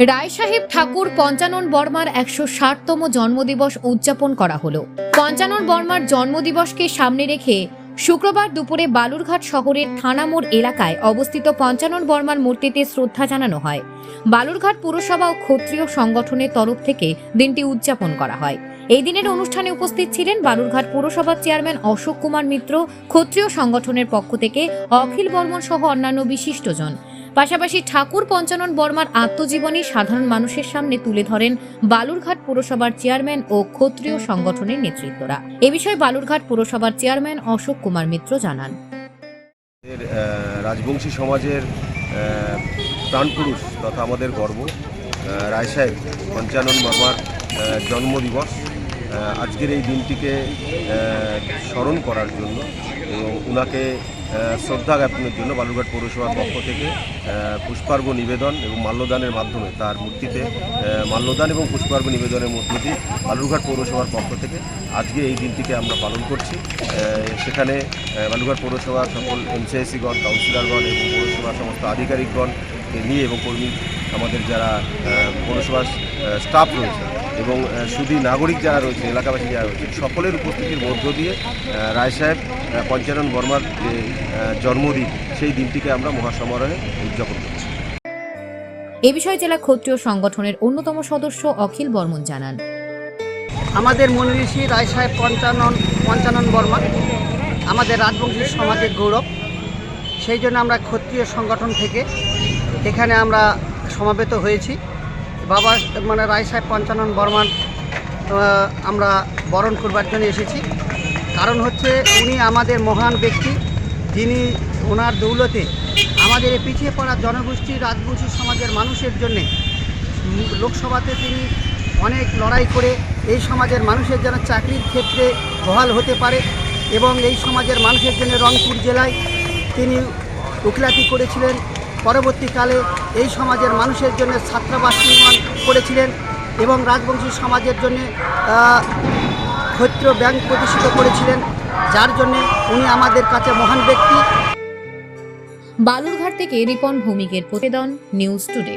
রায় সাহেব ঠাকুর পঞ্চানন বর্মার একশো ষাটতম জন্মদিবস উদযাপন করা হলো। পঞ্চানন বর্মার জন্মদিবসকে সামনে রেখে শুক্রবার দুপুরে বালুরঘাট শহরের থানামোড় এলাকায় অবস্থিত পঞ্চানন বর্মার মূর্তিতে শ্রদ্ধা জানানো হয়। বালুরঘাট পুরসভা ও ক্ষত্রিয় সংগঠনের তরফ থেকে দিনটি উদযাপন করা হয়। এই দিনের অনুষ্ঠানে উপস্থিত ছিলেন বালুরঘাট পুরসভার চেয়ারম্যান অশোক কুমার মিত্র, ক্ষত্রিয় সংগঠনের পক্ষ থেকে অখিল বর্মন সহ অন্যান্য বিশিষ্টজন। পাশাপাশি ঠাকুর পঞ্চানন বর্মার আত্মজীবনী সাধারণ মানুষের সামনে তুলে ধরেন বালুরঘাট পুরসভার চেয়ারম্যান ও ক্ষত্রিয় সংগঠনের নেতৃত্বরা। এ বিষয়ে বালুরঘাট পুরসভার চেয়ারম্যান অশোক কুমার মিত্র জানান। রাজবংশী সমাজের প্রাণপুরুষ তথা আমাদের গর্ব রায় সাহেব পঞ্চানন আহ, জন্মদিবস আজকের এই দিনটিকে স্মরণ করার জন্য এবং আহ, শ্রদ্ধা জ্ঞাপনের জন্য বালুরঘাট পৌরসভার পক্ষ থেকে পুষ্পার্ঘ নিবেদন এবং মাল্যদানের মাধ্যমে তার মূর্তিতে মাল্যদান এবং পুষ্পার্ঘ নিবেদনের মধ্য দিয়ে বালুরঘাট পৌরসভার পক্ষ থেকে আজকে এই দিনটিকে আমরা পালন করছি। সেখানে বালুরঘাট পৌরসভার সকল এমসিআইসিগণ কাউন্সিলরগণ এবং পৌরসভার সমস্ত আধিকারিকগণকে নিয়ে এবং কর্মী আমাদের যারা পৌরসভার স্টাফ রয়েছে এবং শুধু নাগরিক যারা রয়েছে এলাকাবাসী যারা রয়েছে সকলের উপস্থিতির মধ্য দিয়ে রায় সাহেব পঞ্চানন বর্মার যে জন্মদিন সেই দিনটিকে আমরা মহাসমারোহে উদযাপন করছি। এ বিষয়ে জেলা ক্ষত্রিয় সংগঠনের অন্যতম সদস্য অখিল বর্মন জানান। আমাদের মনীষী রায় সাহেব পঞ্চানন পঞ্চানন বর্মা আমাদের রাজবংশী সমাজের গৌরব। সেই জন্য আমরা ক্ষত্রিয় সংগঠন থেকে এখানে আমরা সমাবেত হয়েছি। বাবা মানে রায় সাহেব পঞ্চানন বর্মান আমরা বরণ করবার জন্য এসেছি। কারণ হচ্ছে উনি আমাদের মহান ব্যক্তি, যিনি ওনার দৌলতে আমাদের এই পিছিয়ে পড়া জনগোষ্ঠী রাজবংশী সমাজের মানুষের জন্যে লোকসভাতে তিনি অনেক লড়াই করে এই সমাজের মানুষের যেন চাকরির ক্ষেত্রে বহাল হতে পারে এবং এই সমাজের মানুষের জন্য রংপুর জেলায় তিনি উকিলাতি করেছিলেন। পরবর্তীকালে এই সমাজের মানুষের জন্য ছাত্রাবাস নির্মাণ করেছিলেন এবং রাজবংশী সমাজের জন্য ক্ষত্র ব্যাংক প্রতিষ্ঠিত করেছিলেন, যার জন্য উনি আমাদের কাছে মহান ব্যক্তি। বালুরঘাট থেকে রিপন ভৌমিকের প্রতিবেদন, নিউজ টুডে।